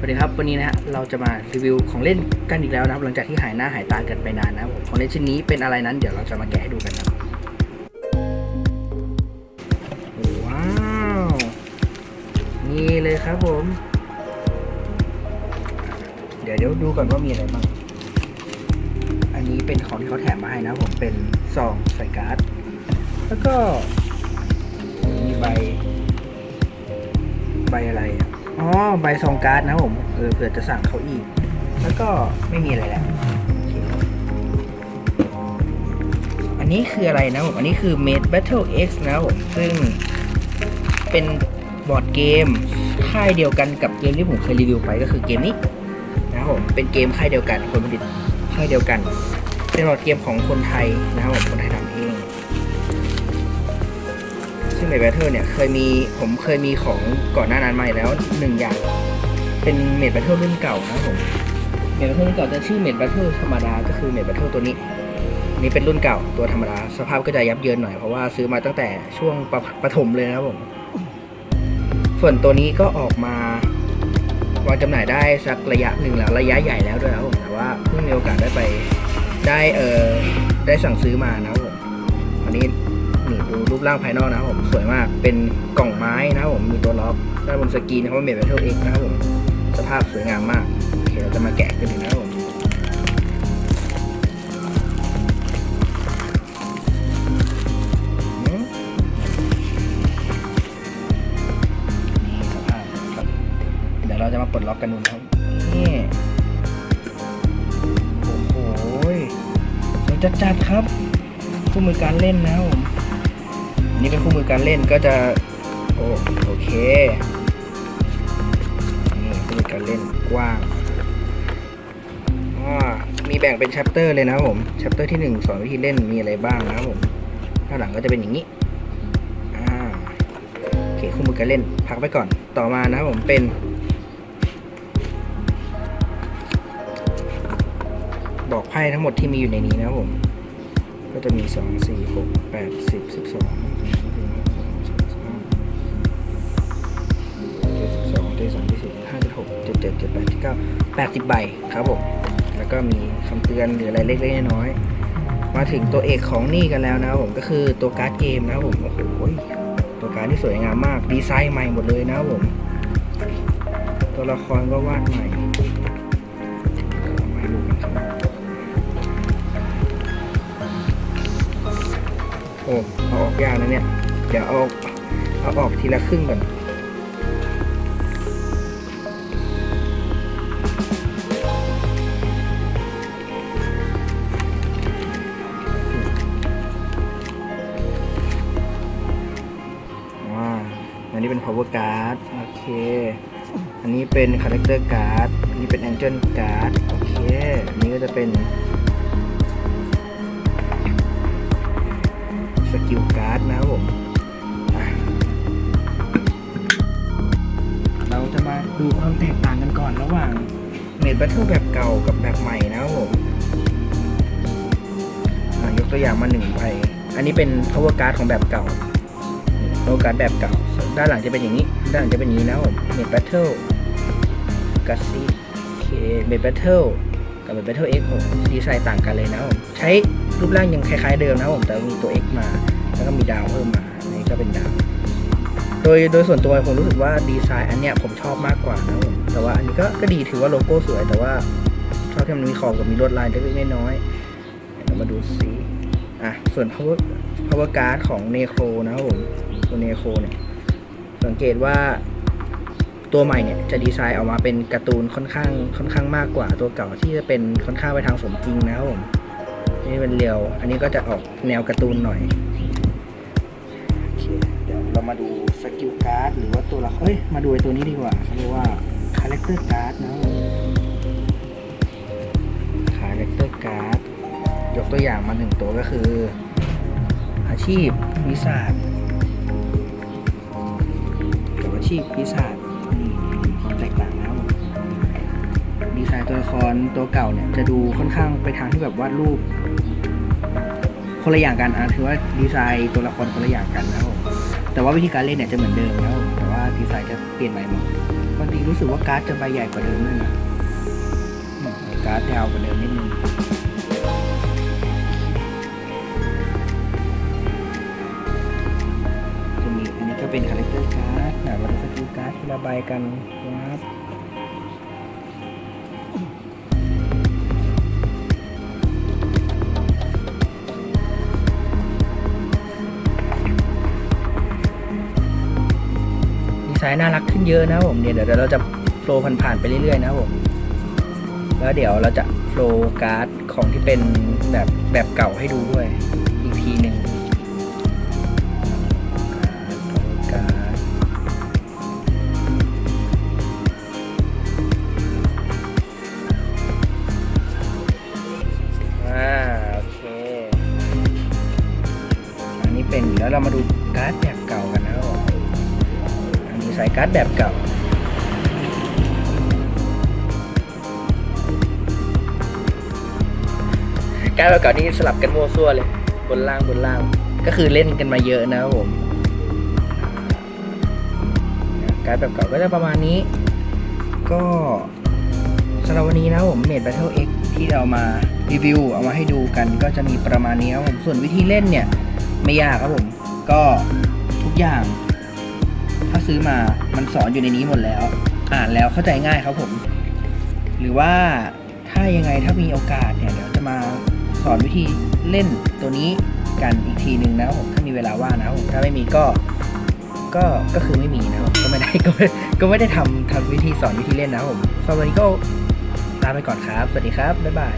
สวัสดีครับวันนี้นะฮะเราจะมารีวิวของเล่นกันอีกแล้วนะครับ หลังจากที่หายหน้าหายตากันไปนานนะครับของเล่นชิ้นนี้เป็นอะไรนั้น เดี๋ยวเราจะมาแกะให้ดูกันนะครับว้าวนี่เลยครับผม เดี๋ยวเดี๋ยวดูก่อนว่ามีอะไรบ้างอันนี้เป็นของที่เขาแถมมาให้นะผมเป็นซองใส่การ์ด แล้วก็ ใบซองการ์ดนะผมเออเผื่อจะสั่งเขาอีก แล้วก็ไม่มีอะไรแล้วอันนี้คืออะไรนะผมอันนี้คือ Made Battle X นะผมซึ่งเป็นบอร์ดเกมค่ายเดียวกันกับเกมที่ผมเคยรีวิวไปก็คือเกมนี้นะครับผมเป็นเกมค่ายเดียวกันคนผลิตค่ายเดียวกัน เป็นบอร์ดเกมของคนไทยนะครับผมคนไทยทำเอง ซึ่งในแบทเทิลเนี่ยเคยมีผมเคยมีของก่อนหน้านั้นมาแล้วหนึ่งอย่าง เป็นเมดแบทเทิลรุ่นเก่านะผมเมดแบทเทิลรุ่นเก่าจะชื่อเมดแบทเทิลธรรมดาก็คือเมดแบทเทิลตัวนี้นนี้เป็นรุ่นเก่าตัวธรรมดา สภาพก็จะยับเยินหน่อยเพราะว่าซื้อมาตั้งแต่ช่วงปปฐมเลยนะครับผม ส่วนตัวนี้ก็ออกมาวางจำหน่ายได้สักระยะหนึ่งแล้วระยะใหญ่แล้วด้วยนะครับผมแต่ว่าเพิ่งมีโอกาสได้ไปได้เออได้สั่งซื้อมานะครับผมอันนี้ นี่ดูรูปร่างภายนอกนะครับผมสวยมากเป็นกล่องไม้นะครับผมมีตัวล็อกด้านบนสกรีนเขาเมดแบทเทิลเอ็กนะครับผมสภาพสวยงามมากโอเคเราจะมาแกะกันดูนะครับผมเดี๋ยวเราจะมาปลดล็อกกันดูนะครับนี่โอ้โหสวยจัดๆครับคู่มือการเล่นนะครับผม นนี่เป็นคู่มือการเล่นก็จะโอโอเคนี่คู่มือการเล่นกว้างมีแบ่งเป็นชัปเตอร์เลยนะครับผมชัปเตอร์ที่หนึ่งสอนวิธีเล่นมีอะไรบ้างนะครับผมข้างหลังก็จะเป็นอย่างนี้โอเคคู่มือการเล่นพักไปก่อนต่อมานะครับผมเป็นบอกไพ่ทั้งหมดที่มีอยู่ในนี้นะครับผม ก็จะมีสองสี่หกแปดสิบสิบสองเจ็ดสิบสองเจ็ดสามเจ็ดสี่ห้าเจ็ดหกเจ็ดเจ็ดเจ็ดแปดเจ็ดเก้าแปดสิบใบครับผมแล้วก็มีคำเตือนหรืออะไรเล็กๆน้อยๆมาถึงตัวเอกของนี่กันแล้วนะครับผมก็คือตัวการ์ดเกมนะครับผมโอ้โหตัวการ์ดที่สวยงามมากดีไซน์ใหม่หมดเลยนะครับผม ตัวละครก็วาดใหม่ ยากนะเนี่ย เดี๋ยวเอาเอาออกทีละครึ่งก่อนว้าอันนี้เป็น power card โอเค อันนี้เป็น character card อันนี้เป็น angel card โอเค อันนี้ก็จะเป็น สกิลการ์ดนะครับผมเราจะมาดูความแตกต่างกันก่อนระหว่างเมดแบทเทิลแบบเก่ากับแบบใหม่นะครับผมยกตัวอย่างมาหนึ่งใบอันนี้เป็น power card ของแบบเก่า power card แบบเก่า ด้านหลังจะเป็นอย่างนี้ ด้านหลังจะเป็นอย่างนี้นะครับผมเมดแบทเทิลกัสซี่เคเมดแบทเทิลกับเมดแบทเทิลเอ็กดีไซน์ต่างกันเลยนะครับใช้ รูปร่างยังคล้ายๆเดิมนะครับผมแต่มีตัว X มา แล้วก็มีดาวเพิ่มมาอันนี้ก็เป็นดาวโดยโดยส่วนตัวผมรู้สึกว่าดีไซน์อันเนี้ยผมชอบมากกว่านะครับผมแต่ว่าอันนี้ก็ก็ดีถือว่าโลโก้สวย แต่ว่าชอบที่มันมีขอบกับมีลวดลายเล็กๆน้อยๆเรามาดูซิอะส่วน power power card ของ Necro นะครับผมตัว Necro เนี่ยสังเกตว่าตัวใหม่เนี่ยจะดีไซน์ออกมาเป็นการ์ตูนค่อนข้างค่อนข้างมากกว่าตัวเก่าที่จะเป็นค่อนข้างไปทางสมจริงนะครับผม นี่เป็นเรียว อันนี้ก็จะออกแนวการ์ตูนหน่อยโอเคเดี๋ยวเรามาดูสกิลการ์ดหรือว่าตัวละครเอ้ยมาดูไอตัวนี้ดีกว่าเรียกว่าคาแรคเตอร์การ์ดนะคาแรคเตอร์การ์ดยกตัวอย่างมาหนึ่งตัวก็คือ อาชีพวิสาจกับอาชีพวิสาจ ตัวละครตัวเก่าเนี่ยจะดูค่อนข้างไปทางที่แบบวาดรูป คนละอย่างกันอะถือว่าดีไซน์ตัวละครคนละอย่างกันนะครับผมแต่ว่าวิธีการเล่นเนี่ยจะเหมือนเดิมนะครับผมแต่ว่าดีไซน์จะเปลี่ยนใหม่หมดบางทีรู้สึกว่าการ์ดจะใบใหญ่กว่าเดิมนะอืมการ์ดยาวกว่าเดิมนิดนึงจะมีอันนี้ก็เป็นคาแรคเตอร์การ์ดนะมาดูสกิลการ์ดทีละใบกันครับ ดีไซน์น่ารักขึ้นเยอะนะผมเนี่ยเดี๋ยวเราจะโฟล์ผ่านๆไปเรื่อยๆนะผมแล้วเดี๋ยวเราจะโฟล์การ์ดของที่เป็นแบบแบบเก่าให้ดูด้วยอีกทีหนึ่งการดโอเคอันนี้เป็นแล้วเรามาดูการ์ดแบบ การ์ดแบบเก่าการ์ดแบบเก่านี่สลับกันมั่วซั่วเลย บนล่างบนล่าง ก็คือเล่นกันมาเยอะนะครับผม การดแบบเก่าก็จะประมาณนี้ ก็สำหรับวันนี้นะผมเมด Battle X ที่เรามารีวิวเอามาให้ดูกันก็จะมีประมาณนี้ครับผมส่วนวิธีเล่นเนี่ย ไม่ยากครับผม ก็ทุกอย่าง ถ้าซื้อมามันสอนอยู่ในนี้หมดแล้ว อ่านแล้วเข้าใจง่ายครับผม หรือว่าถ้ายังไงถ้ามีโอกาสเนี่ยเดี๋ยวจะมาสอนวิธีเล่นตัวนี้กันอีกทีหนึ่งนะครับผมถ้ามีเวลาว่างนะครับผมถ้าไม่มีก็ก็ก็คือไม่มีนะครับก็ไม่ได้ก็ไม่ก็ไม่ได้ทำทำวิธีสอนวิธีเล่นนะครับผมสำหรับวันนี้ก็ลาไปก่อนครับ สวัสดีครับบ๊ายบาย